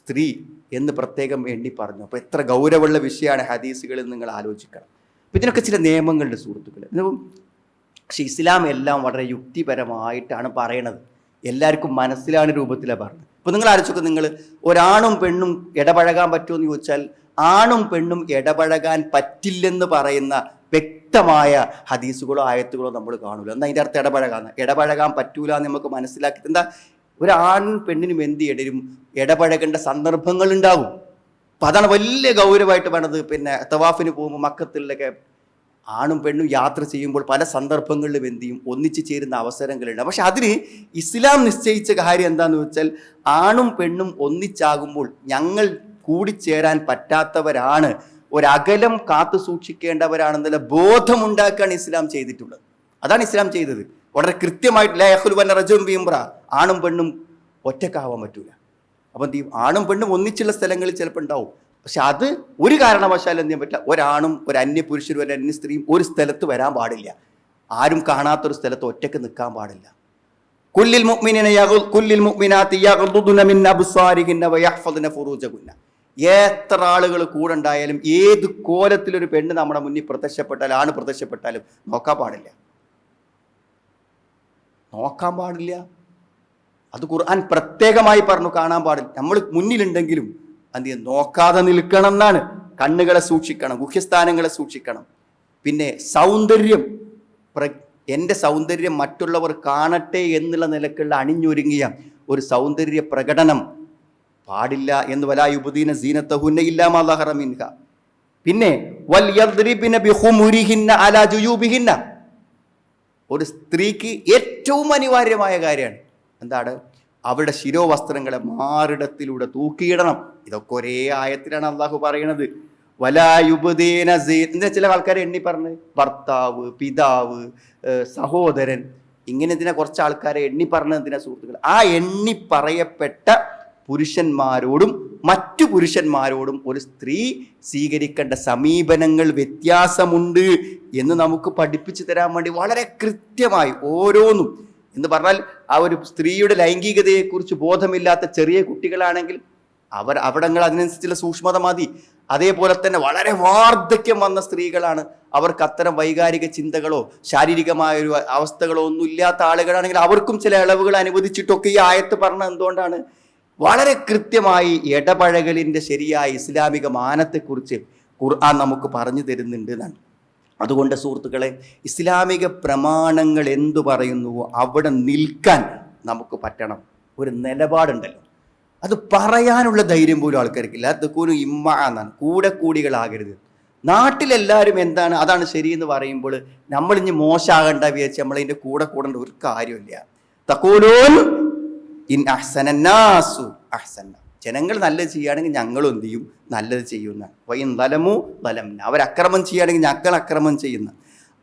സ്ത്രീ എന്ന് പ്രത്യേകം വേണ്ടി പറഞ്ഞു. അപ്പോൾ എത്ര ഗൗരവമുള്ള വിഷയമാണ് ഹദീസുകളിൽ നിങ്ങൾ ആലോചിക്കണം. അപ്പം ഇതിനൊക്കെ ചില നിയമങ്ങളുണ്ട് സുഹൃത്തുക്കൾ പക്ഷേ ഇസ്ലാം എല്ലാം വളരെ യുക്തിപരമായിട്ടാണ് പറയണത്. എല്ലാവർക്കും മനസ്സിലാണ് രൂപത്തിലാണ് പറഞ്ഞത്. അപ്പോൾ നിങ്ങൾ ആലോചിച്ചൊക്കെ നിങ്ങൾ ഒരാണും പെണ്ണും ഇടപഴകാൻ പറ്റുമോ എന്ന് ചോദിച്ചാൽ ആണും പെണ്ണും ഇടപഴകാൻ പറ്റില്ലെന്ന് പറയുന്ന വ്യക്തമായ ഹദീസുകളോ ആയത്തുകളോ നമ്മൾ കാണൂല. എന്താ അതിന്റെ അർത്ഥം ഇടപഴകാന്ന്? ഇടപഴകാൻ പറ്റൂല എന്ന് നമുക്ക് മനസ്സിലാക്കി എന്താ? ഒരു ആണും പെണ്ണിനും എന്ത് ഇടരും ഇടപഴകേണ്ട സന്ദർഭങ്ങൾ ഉണ്ടാവും. അപ്പം അതാണ് വലിയ ഗൗരവമായിട്ട് വേണത് പിന്നെ തവാഫിന് പോകുമ്പോൾ മക്കത്തിലൊക്കെ ആണും പെണ്ണും യാത്ര ചെയ്യുമ്പോൾ പല സന്ദർഭങ്ങളിലും എന്ത് ചെയ്യും? ഒന്നിച്ചു ചേരുന്ന അവസരങ്ങളുണ്ട്. പക്ഷെ അതിന് ഇസ്ലാം നിശ്ചയിച്ച കാര്യം എന്താണെന്ന് വെച്ചാൽ ആണും പെണ്ണും ഒന്നിച്ചാകുമ്പോൾ ഞങ്ങൾ കൂടിച്ചേരാൻ പറ്റാത്തവരാണ് ഒരകലം കാത്തു സൂക്ഷിക്കേണ്ടവരാണെന്നുള്ള ബോധമുണ്ടാക്കുകയാണ് ഇസ്ലാം ചെയ്തിട്ടുള്ളത്. അതാണ് ഇസ്ലാം ചെയ്തത്. വളരെ കൃത്യമായിട്ട് ലേഹുൽ റജും ബീംബ്ര ആണും പെണ്ണും ഒറ്റക്കാവാൻ പറ്റൂല. അപ്പം ഈ ആണും പെണ്ണും ഒന്നിച്ചുള്ള സ്ഥലങ്ങളിൽ ചിലപ്പോൾ ഉണ്ടാവും. പക്ഷെ അത് ഒരു കാരണവശാലും എന്ത് ചെയ്യാൻ പറ്റില്ല. ഒരാണും ഒരു അന്യ പുരുഷനും ഒരു അന്യ സ്ത്രീയും ഒരു സ്ഥലത്ത് വരാൻ പാടില്ല. ആരും കാണാത്തൊരു സ്ഥലത്ത് ഒറ്റയ്ക്ക് നിൽക്കാൻ പാടില്ല. കുല്ലിൽ മുഅ്മിനീന കുല്ലിൽ മുഅ്മിനാത്തി തീയാകുന്ന മിൻ എത്ര ആളുകൾ കൂടെ ഉണ്ടായാലും ഏത് കോലത്തിലൊരു പെണ്ണ് നമ്മുടെ മുന്നിൽ പ്രത്യക്ഷപ്പെട്ടാലും ആണ് പ്രത്യക്ഷപ്പെട്ടാലും നോക്കാൻ പാടില്ല. നോക്കാൻ പാടില്ല. അത് ഖുർആൻ പ്രത്യേകമായി പറഞ്ഞു കാണാൻ പാടില്ല. നമ്മൾ മുന്നിലുണ്ടെങ്കിലും അത് നോക്കാതെ നിൽക്കണം എന്നാണ്. കണ്ണുകളെ സൂക്ഷിക്കണം ഗുഹ്യസ്ഥാനങ്ങളെ സൂക്ഷിക്കണം. പിന്നെ സൗന്ദര്യം. പ്ര എന്റെ സൗന്ദര്യം മറ്റുള്ളവർ കാണട്ടെ എന്നുള്ള നിലക്കുള്ള അണിഞ്ഞൊരുങ്ങിയ ഒരു സൗന്ദര്യ പ്രകടനം പാടില്ല എന്ന് വലായുബുദീന സീനത്തഹുന്ന പിന്നെ ബിഹുമുരിഹിന്ന അലാ ജുയൂബിഹിന്ന. ഒരു സ്ത്രീക്ക് ഏറ്റവും അനിവാര്യമായ കാര്യമാണ് എന്താണ്? അവരുടെ ശിരോവസ്ത്രങ്ങളെ മാറിടത്തിലൂടെ തൂക്കിയിടണം. ഇതൊക്കെ ഒരേ ആയത്തിലാണ് അള്ളാഹു പറയണത് സീ എന്താ ചില ആൾക്കാരെ എണ്ണി പറഞ്ഞ്? ഭർത്താവ് പിതാവ് സഹോദരൻ. ഇങ്ങനെ ഇതിനെ കുറച്ച് ആൾക്കാരെ എണ്ണി പറഞ്ഞതിനെ സുഹൃത്തുക്കൾ ആ എണ്ണി പറയപ്പെട്ട പുരുഷന്മാരോടും മറ്റു പുരുഷന്മാരോടും ഒരു സ്ത്രീ സ്വീകരിക്കേണ്ട സമീപനങ്ങൾ വ്യത്യാസമുണ്ട് എന്ന് നമുക്ക് പഠിപ്പിച്ചു തരാൻ വേണ്ടി വളരെ കൃത്യമായി ഓരോന്നും. എന്ന് പറഞ്ഞാൽ ആ ഒരു സ്ത്രീയുടെ ലൈംഗികതയെക്കുറിച്ച് ബോധമില്ലാത്ത ചെറിയ കുട്ടികളാണെങ്കിൽ അവർ അവിടങ്ങൾ അതിനനുസരിച്ചുള്ള സൂക്ഷ്മത മതി അതേപോലെ തന്നെ വളരെ വാർദ്ധക്യം വന്ന സ്ത്രീകളാണ് അവർക്ക് അത്തരം വൈകാരിക ചിന്തകളോ ശാരീരികമായ ഒരു അവസ്ഥകളോ ഒന്നും ഇല്ലാത്ത ആളുകളാണെങ്കിൽ അവർക്കും ചില ഇളവുകൾ അനുവദിച്ചിട്ടൊക്കെ ഈ ആയത്ത് പറഞ്ഞ എന്തുകൊണ്ടാണ്? വളരെ കൃത്യമായി ഇടപഴകലിന്റെ ശരിയായ ഇസ്ലാമിക മാനത്തെക്കുറിച്ച് ഖുർആൻ നമുക്ക് പറഞ്ഞു തരുന്നുണ്ട് എന്നാണ്. അതുകൊണ്ട് സുഹൃത്തുക്കളെ ഇസ്ലാമിക പ്രമാണങ്ങൾ എന്തു പറയുന്നുവോ അവിടെ നിൽക്കാൻ നമുക്ക് പറ്റണം. ഒരു നിലപാടുണ്ടല്ലോ. അത് പറയാനുള്ള ധൈര്യം പോലും ആൾക്കാർക്കില്ല. അത് കൂനും ഇമ്മ എന്നാണ്. കൂടെ കൂടികളാകരുത്. നാട്ടിലെല്ലാവരും എന്താണ് അതാണ് ശരിയെന്ന് പറയുമ്പോൾ നമ്മളിഞ്ഞ് മോശമാകണ്ട വിചാരിച്ച് നമ്മളതിന്റെ കൂടെ കൂടേണ്ട ഒരു കാര്യമില്ല. തക്കോലോൻ ഇൻ അഹ്സനന്നാസു അഹ്സന്ന ജനങ്ങൾ നല്ലത് ചെയ്യുകയാണെങ്കിൽ ഞങ്ങളും എന്ത് ചെയ്യും? നല്ലത് ചെയ്യുന്ന. വൈൻ വലമു തലംന അവർ അക്രമം ചെയ്യുകയാണെങ്കിൽ ഞങ്ങൾ അക്രമം ചെയ്യുന്ന.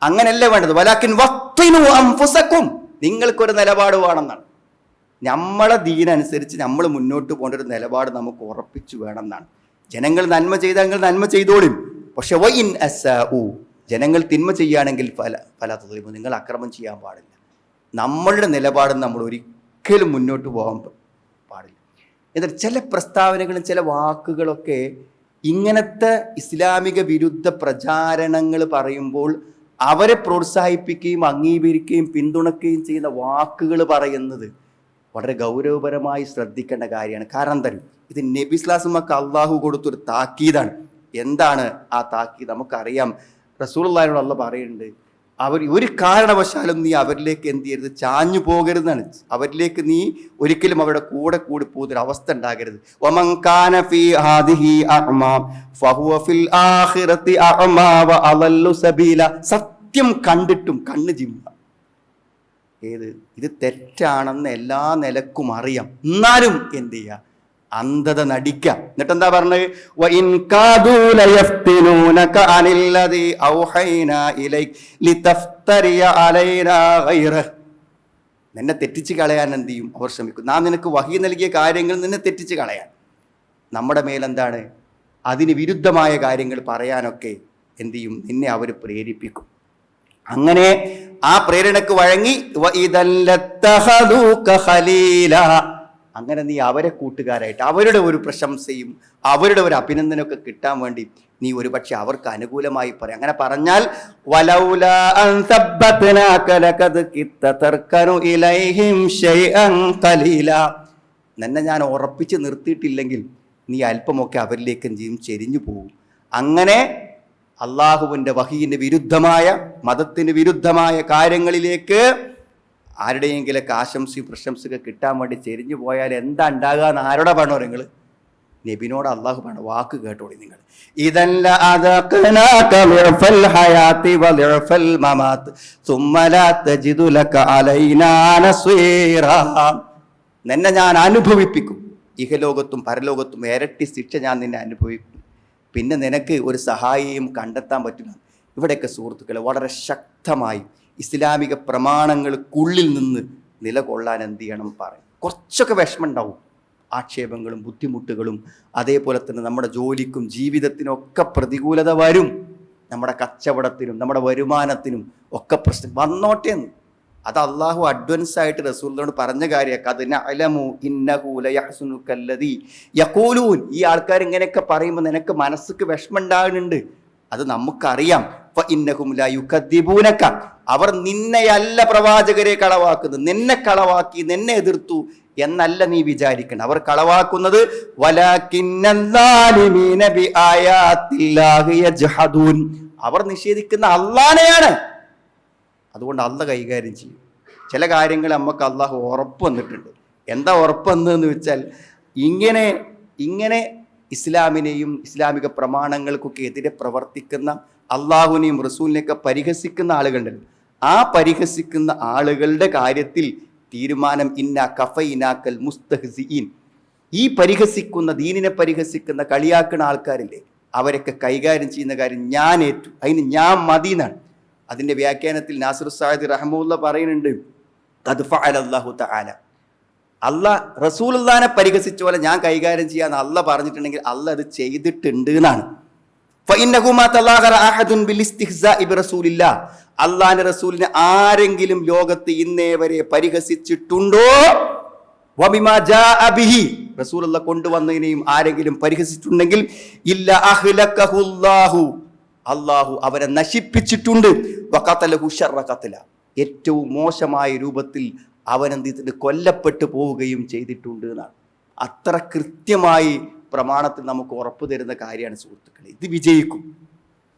അങ്ങനെയല്ല വേണ്ടത്. വലാക്കിൻ വത്തിനു അംഫുസക്കും. നിങ്ങൾക്കൊരു നിലപാട് വേണമെന്നാണ്. നമ്മളെ ദീനനുസരിച്ച് നമ്മൾ മുന്നോട്ട് പോകേണ്ട ഒരു നിലപാട് നമുക്ക് ഉറപ്പിച്ചു വേണമെന്നാണ്. ജനങ്ങൾ നന്മ ചെയ്താൽ നിങ്ങൾ നന്മ ചെയ്തോളും. പക്ഷെ വൈൻ അസ ഉ ജനങ്ങൾ തിന്മ ചെയ്യുകയാണെങ്കിൽ പല പല നിങ്ങൾ അക്രമം ചെയ്യാൻ പാടില്ല. നമ്മളുടെ നിലപാട് നമ്മൾ ഒരിക്കലും മുന്നോട്ട് പോകാൻ പാടില്ല. എന്നാൽ ചില പ്രസ്താവനകളും ചില വാക്കുകളൊക്കെ ഇങ്ങനത്തെ ഇസ്ലാമിക വിരുദ്ധ പ്രചാരണങ്ങൾ പറയുമ്പോൾ അവരെ പ്രോത്സാഹിപ്പിക്കുകയും അംഗീകരിക്കുകയും പിന്തുണക്കുകയും ചെയ്യുന്ന വാക്കുകൾ പറയുന്നത് വളരെ ഗൗരവപരമായി ശ്രദ്ധിക്കേണ്ട കാര്യമാണ്. കാരണം തരും ഇത് നബിസ്ലാസുമക്ക് അള്ളാഹു കൊടുത്തൊരു താക്കീതാണ്. എന്താണ് ആ താക്കീത്? നമുക്കറിയാം. റസൂൾ അള്ളാഹിനോട് അള്ള പറയുന്നുണ്ട് അവർ ഒരു കാരണവശാലും നീ അവരിലേക്ക് എന്ത് ചെയ്യരുത്? ചാഞ്ഞു പോകരുതെന്നാണ്. അവരിലേക്ക് നീ ഒരിക്കലും അവരുടെ കൂടെ കൂടി പോകുന്നൊരു അവസ്ഥ ഉണ്ടാകരുത്. സത്യം കണ്ടിട്ടും കണ്ണ് ചിമ്മ ഏത്? ഇത് തെറ്റാണെന്ന് എല്ലാ നിലക്കും അറിയാം. എന്നാലും എന്ത് ചെയ്യുക? അന്ധത നടിക്കാം എന്നിട്ട് എന്താ പറഞ്ഞത്. നിന്നെ തെറ്റിച്ച് കളയാൻ എന്ത് ചെയ്യും? അവർ ശ്രമിക്കും. നാം നിനക്ക് വഹി നൽകിയ കാര്യങ്ങൾ നിന്നെ തെറ്റിച്ച് കളയാൻ. നമ്മുടെ മേലെന്താണ്? അതിന് വിരുദ്ധമായ കാര്യങ്ങൾ പറയാനൊക്കെ എന്ത് ചെയ്യും? നിന്നെ അവർ പ്രേരിപ്പിക്കും. അങ്ങനെ ആ പ്രേരണക്ക് വഴങ്ങി. അങ്ങനെ നീ അവരെ കൂട്ടുകാരായിട്ട് അവരുടെ ഒരു പ്രശംസയും അവരുടെ ഒരു അഭിനന്ദനമൊക്കെ കിട്ടാൻ വേണ്ടി നീ ഒരുപക്ഷെ അവർക്ക് അനുകൂലമായി പറയും. അങ്ങനെ പറഞ്ഞാൽ നിന്നെ ഞാൻ ഉറപ്പിച്ച് നിർത്തിയിട്ടില്ലെങ്കിൽ നീ അല്പമൊക്കെ അവരിലേക്ക് ജീവിതം ചെരിഞ്ഞു പോകും. അങ്ങനെ അള്ളാഹുവിന്റെ വഹീന്റെ വിരുദ്ധമായ മതത്തിന് വിരുദ്ധമായ കാര്യങ്ങളിലേക്ക് ആരുടെയെങ്കിലൊക്കെ ആശംസയും പ്രശംസയൊക്കെ കിട്ടാൻ വേണ്ടി ചെരിഞ്ഞു പോയാൽ എന്താ ഉണ്ടാകുക എന്ന് ആരോടെ പറഞ്ഞോ നിങ്ങൾ? നബിനോട് അള്ളാഹു പറഞ്ഞു വാക്ക് കേട്ടോളി നിങ്ങൾ. ഇതല്ല നിന്നെ ഞാൻ അനുഭവിപ്പിക്കും. ഇഹലോകത്തും പരലോകത്തും ഇരട്ടി ശിക്ഷ ഞാൻ നിന്നെ അനുഭവിക്കും പിന്നെ നിനക്ക് ഒരു സഹായിയും കണ്ടെത്താൻ പറ്റില്ല. ഇവിടെയൊക്കെ സുഹൃത്തുക്കളെ വളരെ ശക്തമായി ഇസ്ലാമിക പ്രമാണങ്ങൾക്കുള്ളിൽ നിന്ന് നിലകൊള്ളാൻ എന്ത് ചെയ്യണം പറയും. കുറച്ചൊക്കെ വിഷമം ഉണ്ടാവും ആക്ഷേപങ്ങളും ബുദ്ധിമുട്ടുകളും അതേപോലെ തന്നെ നമ്മുടെ ജോലിക്കും ജീവിതത്തിനും ഒക്കെ പ്രതികൂലത വരും. നമ്മുടെ കച്ചവടത്തിനും നമ്മുടെ വരുമാനത്തിനും ഒക്കെ പ്രശ്നം വന്നോട്ടെ എന്ന്. അത് അള്ളാഹു അഡ്വൻസ് ആയിട്ട് റസൂലിനോട് പറഞ്ഞ കാര്യമൊക്കെ. യക്കൂലൂൻ ഈ ആൾക്കാർ ഇങ്ങനെയൊക്കെ പറയുമ്പോൾ നിനക്ക് മനസ്സിക്ക് വിഷമം ഉണ്ടാകുന്നുണ്ട്. അത് നമുക്കറിയാം. അവർ നിന്നെയല്ല പ്രവാചകരെ കളവാക്കുന്നത്. നിന്നെ കളവാക്കി നിന്നെ എതിർത്തു എന്നല്ല നീ വിചാരിക്കണം. അവർ കളവാക്കുന്നത്. അവർ നിഷേധിക്കുന്ന അള്ളാനെയാണ്. അതുകൊണ്ട് അല്ല കൈകാര്യം ചെയ്യും. ചില കാര്യങ്ങൾ നമുക്ക് അള്ളാഹു ഉറപ്പ് വന്നിട്ടുണ്ട്. എന്താ ഉറപ്പ് വന്നതെന്ന് വെച്ചാൽ ഇങ്ങനെ ഇങ്ങനെ ഇസ്ലാമിനെയും ഇസ്ലാമിക പ്രമാണങ്ങൾക്കൊക്കെ എതിരെ പ്രവർത്തിക്കുന്ന അള്ളാഹുവിനെയും റസൂലിനെയൊക്കെ പരിഹസിക്കുന്ന ആളുകളുണ്ടല്ലോ. ആ പരിഹസിക്കുന്ന ആളുകളുടെ കാര്യത്തിൽ തീരുമാനം ഇന്ന കഫയിനാക്കൽ മുസ്തഹ്സിൻ ഈ പരിഹസിക്കുന്ന ദീനിനെ പരിഹസിക്കുന്ന കളിയാക്കുന്ന ആൾക്കാരില്ലേ? അവരൊക്കെ കൈകാര്യം ചെയ്യുന്ന കാര്യം ഞാൻ ഏറ്റു. അതിന് ഞാൻ മതി എന്നാണ് അതിന്റെ വ്യാഖ്യാനത്തിൽ നാസിർ സാഹിദ് റഹമുല്ല പറയുന്നുണ്ട് അത് അള്ളാഹു തആല. അല്ല റസൂലുള്ളാനെ പരിഹസിച്ച പോലെ ഞാൻ കൈകാര്യം ചെയ്യാന്ന് അല്ല പറഞ്ഞിട്ടുണ്ടെങ്കിൽ അല്ല അത് ചെയ്തിട്ടുണ്ട് എന്നാണ്. അള്ളാന്റെ റസൂലിനെ ആരെങ്കിലും ലോകത്ത് ഇന്നേ വരെ പരിഹസിച്ചിട്ടുണ്ടോ. റസൂലുള്ള കൊണ്ടുവന്നതിനെയും ആരെങ്കിലും പരിഹസിച്ചിട്ടുണ്ടെങ്കിൽ ഇല്ല അഹ്ലഹുല്ലാഹു അള്ളാഹു അവരെ നശിപ്പിച്ചിട്ടുണ്ട്. ഏറ്റവും മോശമായ രൂപത്തിൽ അവനെന്ത് കൊല്ലപ്പെട്ടു പോവുകയും ചെയ്തിട്ടുണ്ട് എന്നാണ്. അത്ര കൃത്യമായി പ്രമാണത്തിൽ നമുക്ക് ഉറപ്പ് തരുന്ന കാര്യമാണ് സുഹൃത്തുക്കളെ. ഇത് വിജയിക്കും.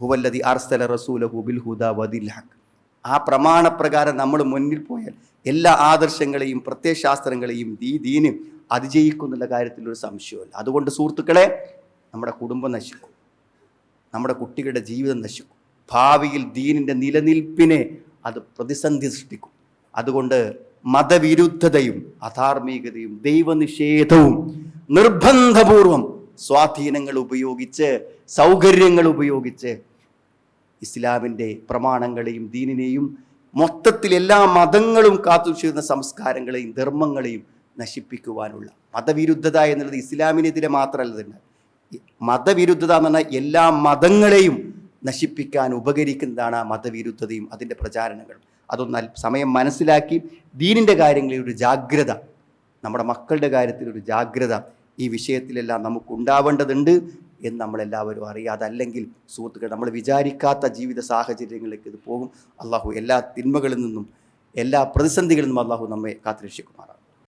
ഹുവല്ലതി അർസല റസൂലഹു ബിൽ ഹുദ വദിൽ ഹക്ക് ആ പ്രമാണപ്രകാരം നമ്മൾ മുന്നിൽ പോയാൽ എല്ലാ ആദർശങ്ങളെയും പ്രത്യയശാസ്ത്രങ്ങളെയും ദീ ദീനും അതിജയിക്കുന്നുള്ള കാര്യത്തിൽ ഒരു സംശയമില്ല അതുകൊണ്ട് സുഹൃത്തുക്കളെ നമ്മുടെ കുടുംബം നശിക്കും. നമ്മുടെ കുട്ടികളുടെ ജീവിതം നശിക്കും. ഭാവിയിൽ ദീനിന്റെ നിലനിൽപ്പിനെ അത് പ്രതിസന്ധി സൃഷ്ടിക്കും. അതുകൊണ്ട് മതവിരുദ്ധതയും അധാർമികതയും ദൈവനിഷേധവും നിർബന്ധപൂർവം സ്വാധീനങ്ങൾ ഉപയോഗിച്ച് സൗകര്യങ്ങൾ ഉപയോഗിച്ച് ഇസ്ലാമിന്റെ പ്രമാണങ്ങളെയും ദീനിനെയും മൊത്തത്തിൽ എല്ലാ മതങ്ങളും കാത്തുവച്ചിരുന്ന സംസ്കാരങ്ങളെയും ധർമ്മങ്ങളെയും നശിപ്പിക്കുവാനുള്ള മതവിരുദ്ധത എന്നുള്ളത് ഇസ്ലാമിനെതിരെ മാത്രമല്ല തന്നെ. മതവിരുദ്ധത എന്ന് പറഞ്ഞാൽ എല്ലാ മതങ്ങളെയും നശിപ്പിക്കാൻ ഉപകരിക്കുന്നതാണ് ആ മതവിരുദ്ധതയും അതിന്റെ പ്രചാരണങ്ങളും. അതൊന്ന് സമയം മനസ്സിലാക്കി ദീനിന്റെ കാര്യങ്ങളിൽ ഒരു ജാഗ്രത നമ്മുടെ മക്കളുടെ കാര്യത്തിൽ ഒരു ജാഗ്രത ഈ വിഷയത്തിലെല്ലാം നമുക്ക് ഉണ്ടാവേണ്ടതുണ്ട് എന്ന് നമ്മളെല്ലാവരും അറിയുക അതല്ലെങ്കിൽ സുഹൃത്തുക്കൾ നമ്മൾ വിചാരിക്കാത്ത ജീവിത സാഹചര്യങ്ങളിലേക്ക് ഇത് പോകും. അള്ളാഹു എല്ലാ തിന്മകളിൽ നിന്നും എല്ലാ പ്രതിസന്ധികളിൽ നിന്നും അള്ളാഹു നമ്മെ കാത്തുരക്ഷിക്കുമാറാണ്.